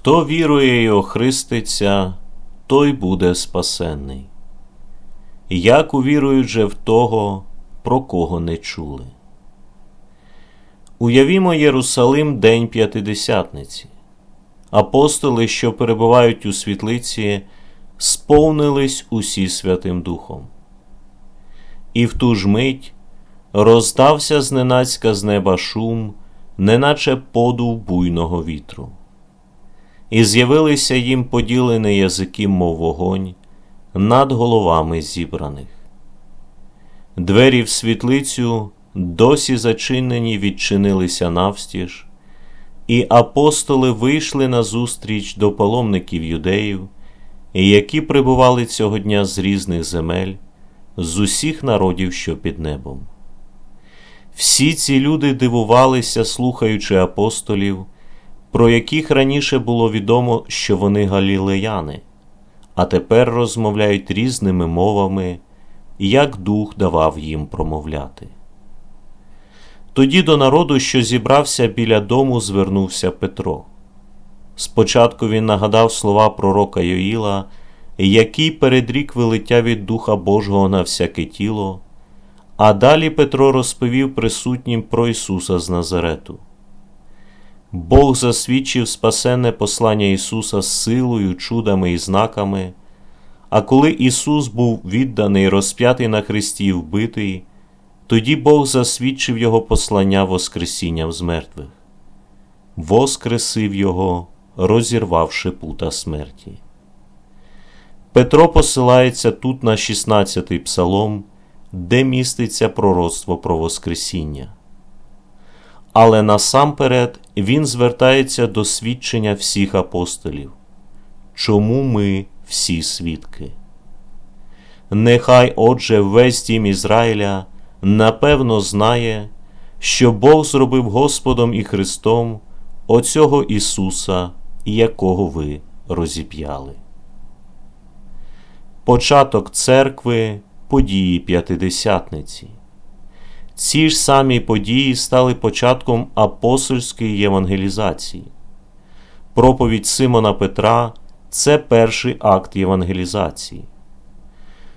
Хто вірує й охриститься, той буде спасенний. Як увірують же в того, про кого не чули. Уявімо Єрусалим День П'ятидесятниці. Апостоли, що перебувають у світлиці, сповнились усі Святим Духом. І в ту ж мить роздався зненацька з неба шум, неначе подув буйного вітру. І з'явилися їм поділені язики, мов вогонь, над головами зібраних. Двері в світлицю досі зачинені відчинилися навстіж, і апостоли вийшли назустріч до паломників юдеїв, які прибували цього дня з різних земель, з усіх народів, що під небом. Всі ці люди дивувалися, слухаючи апостолів, про яких раніше було відомо, що вони галілеяни, а тепер розмовляють різними мовами, як дух давав їм промовляти. Тоді до народу, що зібрався біля дому, звернувся Петро. Спочатку він нагадав слова пророка Йоїла, який передрік вилиття від Духа Божого на всяке тіло, а далі Петро розповів присутнім про Ісуса з Назарету. Бог засвідчив спасенне послання Ісуса силою, чудами і знаками, а коли Ісус був відданий, розп'ятий на Христі і вбитий, тоді Бог засвідчив Його послання Воскресінням з мертвих, воскресив Його, розірвавши пута смерті. Петро посилається тут на 16-й псалом, де міститься пророцтво про Воскресіння. Але насамперед він звертається до свідчення всіх апостолів. Чому ми всі свідки? Нехай, отже, весь дім Ізраїля напевно знає, що Бог зробив Господом і Христом оцього Ісуса, якого ви розіп'яли. Початок церкви події П'ятидесятниці. Ці ж самі події стали початком апостольської євангелізації. Проповідь Симона Петра це перший акт євангелізації.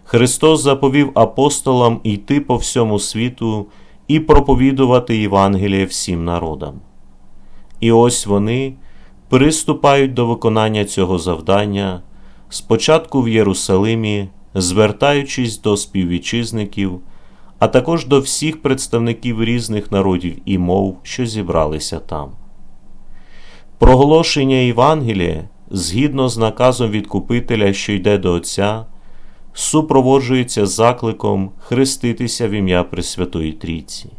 Христос заповів апостолам йти по всьому світу і проповідувати Євангеліє всім народам. І ось вони приступають до виконання цього завдання спочатку в Єрусалимі, звертаючись до співвітчизників, а також до всіх представників різних народів і мов, що зібралися там. Проголошення Євангелія, згідно з наказом відкупителя, що йде до Отця, супроводжується закликом хреститися в ім'я Пресвятої Трійці.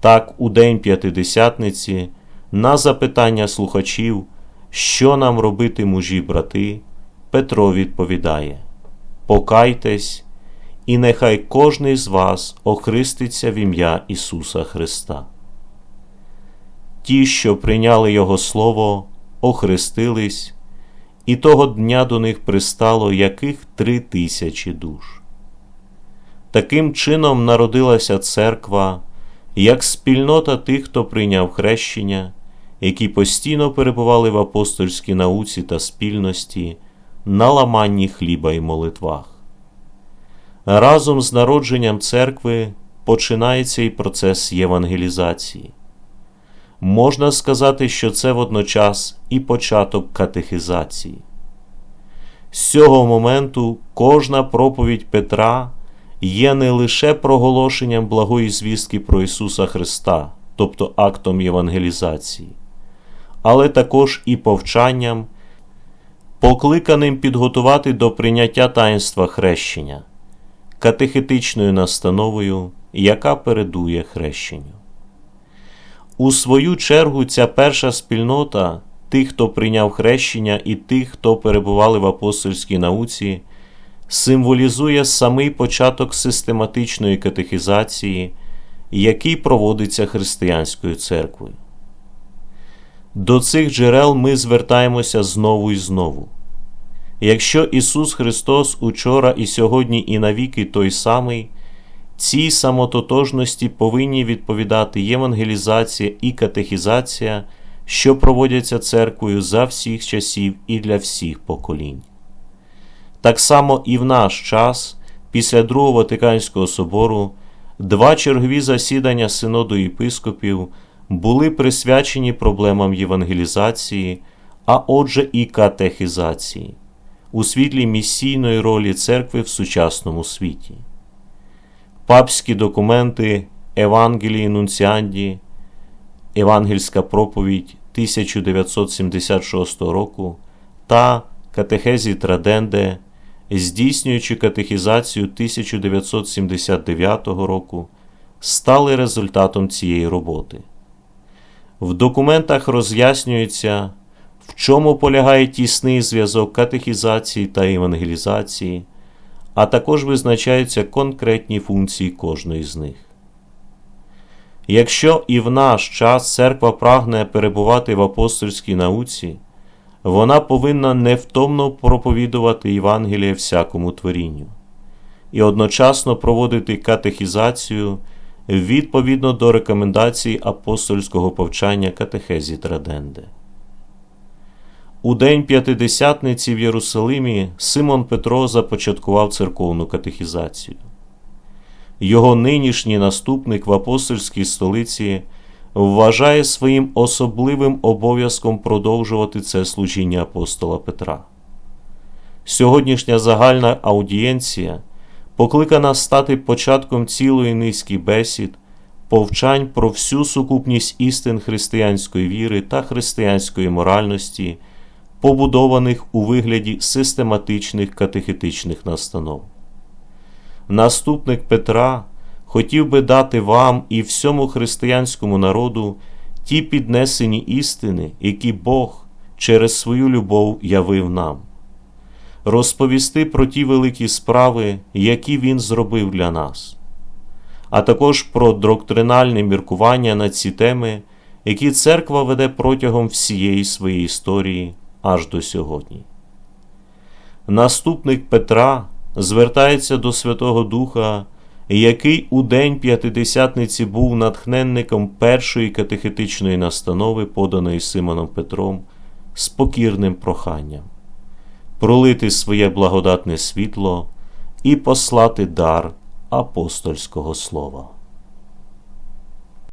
Так, у День П'ятидесятниці, на запитання слухачів, що нам робити мужі брати, Петро відповідає: Покайтесь, і нехай кожний з вас охриститься в ім'я Ісуса Христа. Ті, що прийняли Його Слово, охрестились і того дня до них пристало яких три тисячі душ. Таким чином народилася церква як спільнота тих, хто прийняв хрещення, які постійно перебували в апостольській науці та спільності, на ламанні хліба і молитвах. Разом з народженням церкви починається і процес євангелізації. Можна сказати, що це водночас і початок катехизації. З цього моменту кожна проповідь Петра є не лише проголошенням благої звістки про Ісуса Христа, тобто актом євангелізації, але також і повчанням, покликаним підготувати до прийняття таїнства хрещення, катехетичною настановою, яка передує хрещенню. У свою чергу, ця перша спільнота тих, хто прийняв хрещення, і тих, хто перебували в апостольській науці, символізує самий початок систематичної катехізації, який проводиться християнською церквою. До цих джерел ми звертаємося знову і знову. Якщо Ісус Христос учора і сьогодні, і навіки той самий. Цій самототожності повинні відповідати євангелізація і катехізація, що проводяться церквою за всіх часів і для всіх поколінь. Так само і в наш час, після Другого Ватиканського собору, два чергові засідання Синоду єпископів були присвячені проблемам євангелізації, а отже і катехізації у світлі місійної ролі церкви в сучасному світі. Папські документи Евангелії Нунціанді, Евангельська проповідь 1976 року та Катехезі Траденде, здійснюючи катехізацію 1979 року, стали результатом цієї роботи. В документах роз'яснюється, в чому полягає тісний зв'язок катехізації та евангелізації, а також визначаються конкретні функції кожної з них. Якщо і в наш час церква прагне перебувати в апостольській науці, вона повинна невтомно проповідувати Євангеліє всякому творінню і одночасно проводити катехізацію відповідно до рекомендацій апостольського повчання катехезі Траденде. У День П'ятидесятниці в Єрусалимі Симон Петро започаткував церковну катехізацію. Його нинішній наступник в апостольській столиці вважає своїм особливим обов'язком продовжувати це служіння апостола Петра. Сьогоднішня загальна аудієнція покликана стати початком цілої низки бесід, повчань про всю сукупність істин християнської віри та християнської моральності, побудованих у вигляді систематичних катехетичних настанов. Наступник Петра хотів би дати вам і всьому християнському народу ті піднесені істини, які Бог через свою любов явив нам, розповісти про ті великі справи, які Він зробив для нас, а також про доктринальне міркування на ці теми, які церква веде протягом всієї своєї історії аж до сьогодні. Наступник Петра звертається до Святого Духа, який у день п'ятидесятниці був натхненником першої катехетичної настанови, поданої Симоном Петром, з покірним проханням пролити своє благодатне світло і послати дар апостольського слова.